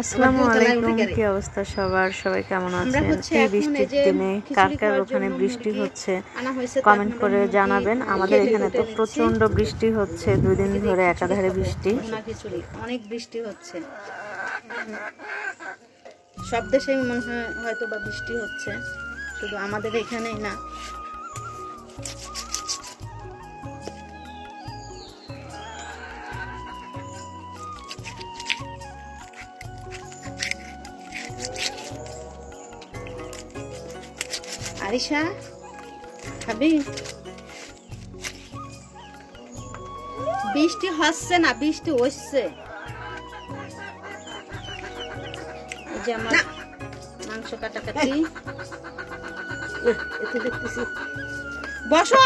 আসসালামু আলাইকুম। কি অবস্থা সবার? সবাই কেমন আছেন? এই বৃষ্টির দিনে কার কার ওখানে বৃষ্টি হচ্ছে? কমেন্ট করে জানাবেন। আমাদের এখানে তো প্রচণ্ড বৃষ্টি হচ্ছে। দুই দিন ধরে একাধারে বৃষ্টি। অনেক বৃষ্টি হচ্ছে। সব দেশেই মনে হয় হয়তো বা বৃষ্টি হচ্ছে। শুধু আমাদের এখানেই না। আরিশা খাবি? বৃষ্টি হচ্ছে না বৃষ্টি হচ্ছে। এই যে আমার মাংস কাটাকাটি। দেখতেছি। বসো!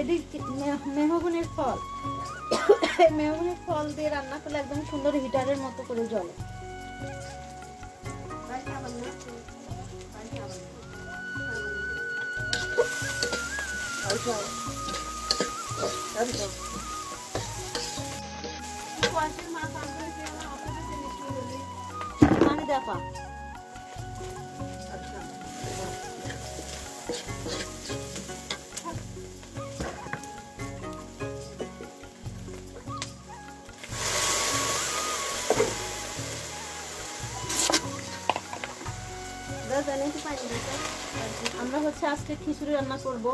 এটি মেহগনির ফল। মেহগনির ফল দিয়ে রান্না করলে একদম সুন্দর হিটারের মতো করে জ্বলে। পানি দেখা আমরা হচ্ছে আজকে খিচুড়ি রান্না করব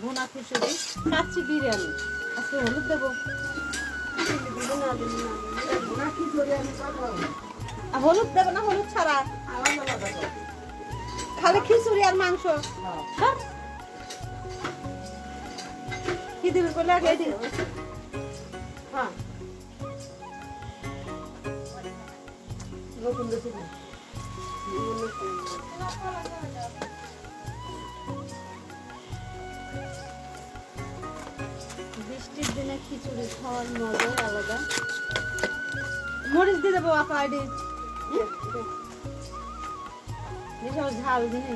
ভুনা খিচুড়ি। কাচ্চি বিরিয়ানি। আজকে হলুদ দেবো। হলুদ দেবো না হলুদ ছাড়া। খালি খিচুড়ি আর মাংস। হ্যাঁ? কি দিবি করলে আগে দিবি। হ্যাঁ। বৃষ্টির দিনে খিচুড়ি খাওয়ার মজাই আলাদা। মরিচ দিয়ে দেবো আপা আইডি ঝাল দিনে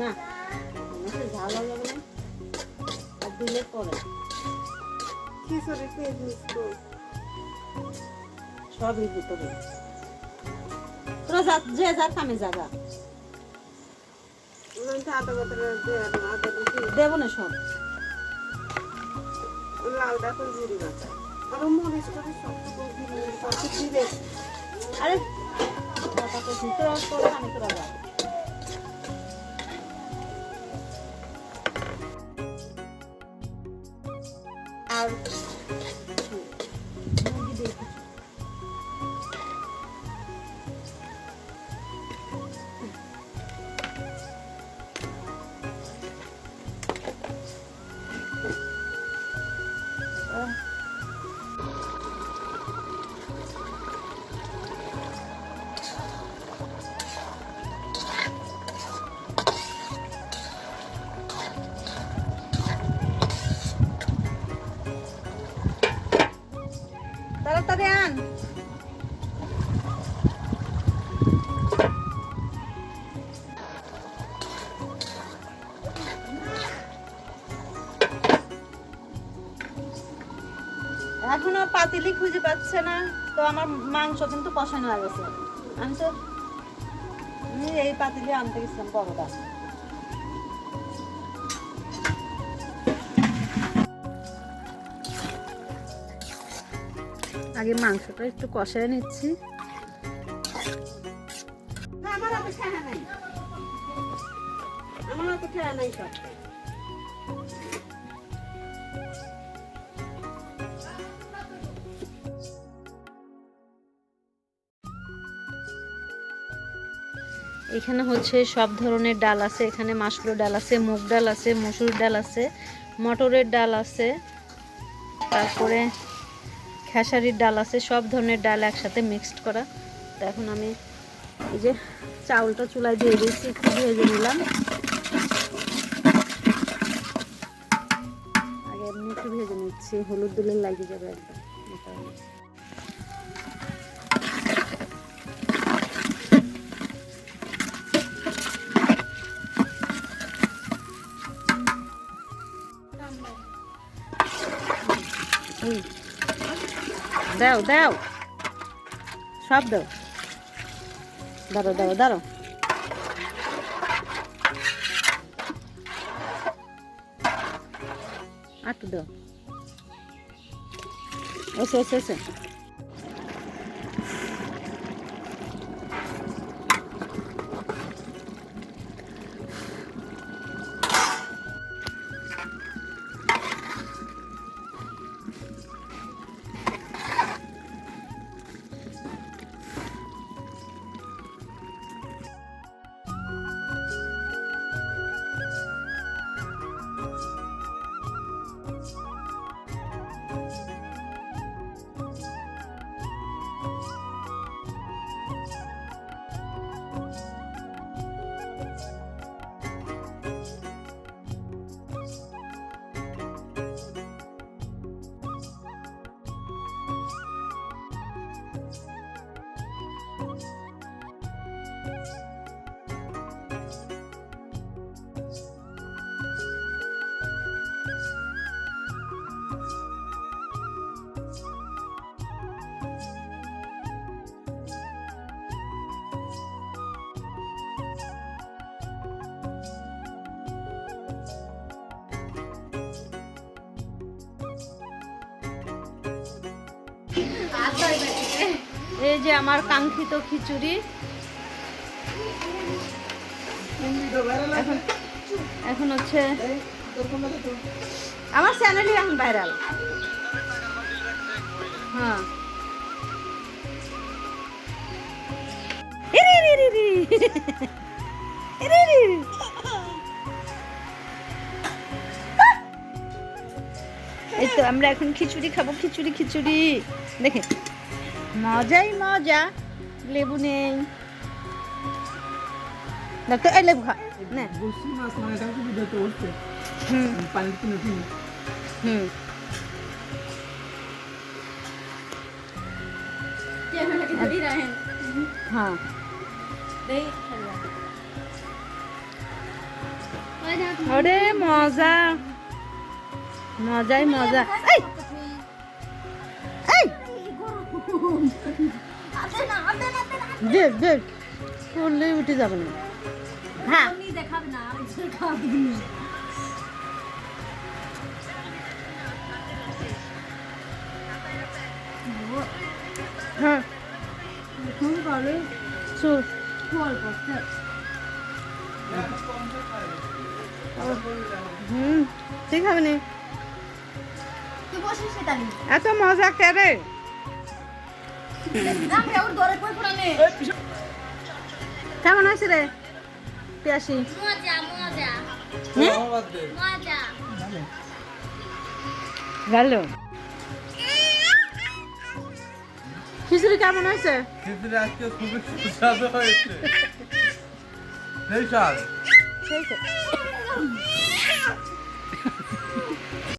না ঝাল হয়ে যাবে না আর দিলে পরে সবই ভিতরে তোরা যা যে যা কামে জায়গা দেবো না সব আরে কথা তো তোরা তোরা কামে তোরা যা uh, তাড়াতাড়ি এখনও পাতিলি খুঁজে পাচ্ছে না, তো আমার মাংস কিন্তু কষানো হয়ে গেছে। আমি তো এই পাতিলি আনতে গেছিলাম বড়টা আগে মাংসটা একটু কষায় নিচ্ছি। এখানে হচ্ছে সব ধরনের ডাল আছে। এখানে মাসকলো ডাল আছে, মুগ ডাল আছে, মসুর ডাল আছে, মটরের ডাল আছে। তারপরে খেসারির ডাল আছে, সব ধরনের ডাল একসাথে মিক্সড করা তো এখন আমি এই যে চাউলটা চুলায় দিয়ে দিয়েছি, একটু ভেজে নিলাম আগে এমনি একটু ভেজে নিচ্ছি, হলুদ দিলে লাগিয়ে যাবে একদম হুম। দাও দাও। সব দাও। দাঁড়ো দাঁড়ো দাঁড়ো আটু দাও। এসে ওসে এসে। এই যে আমার কাঙ্ক্ষিত খিচুড়ি। এখন এখন হচ্ছে আমার চ্যানেলই এখন ভাইরাল। হ্যাঁ। এই তো, আমরা এখন খিচুড়ি খাব, খিচুড়ি খিচুড়ি। দেখে মজাই মজা, লেবু নেই। তো এই লেবু খা, না। হুম। হুম। হ্যাঁ। ওরে মজা। মজাই মজা। এই! এই! দেখ দেখ করলেই উঠে যাবে না। হ্যাঁ। হ্যাঁ। চুল হুম, ঠিক হবে নি। এত মজা করে? কেমন আছে রে? পিয়াসি গেল। খিচুড়ি কেমন হয়েছে? খিচুড়ি আজকে খুবই সুস্বাদু হয়েছে। সেই আছে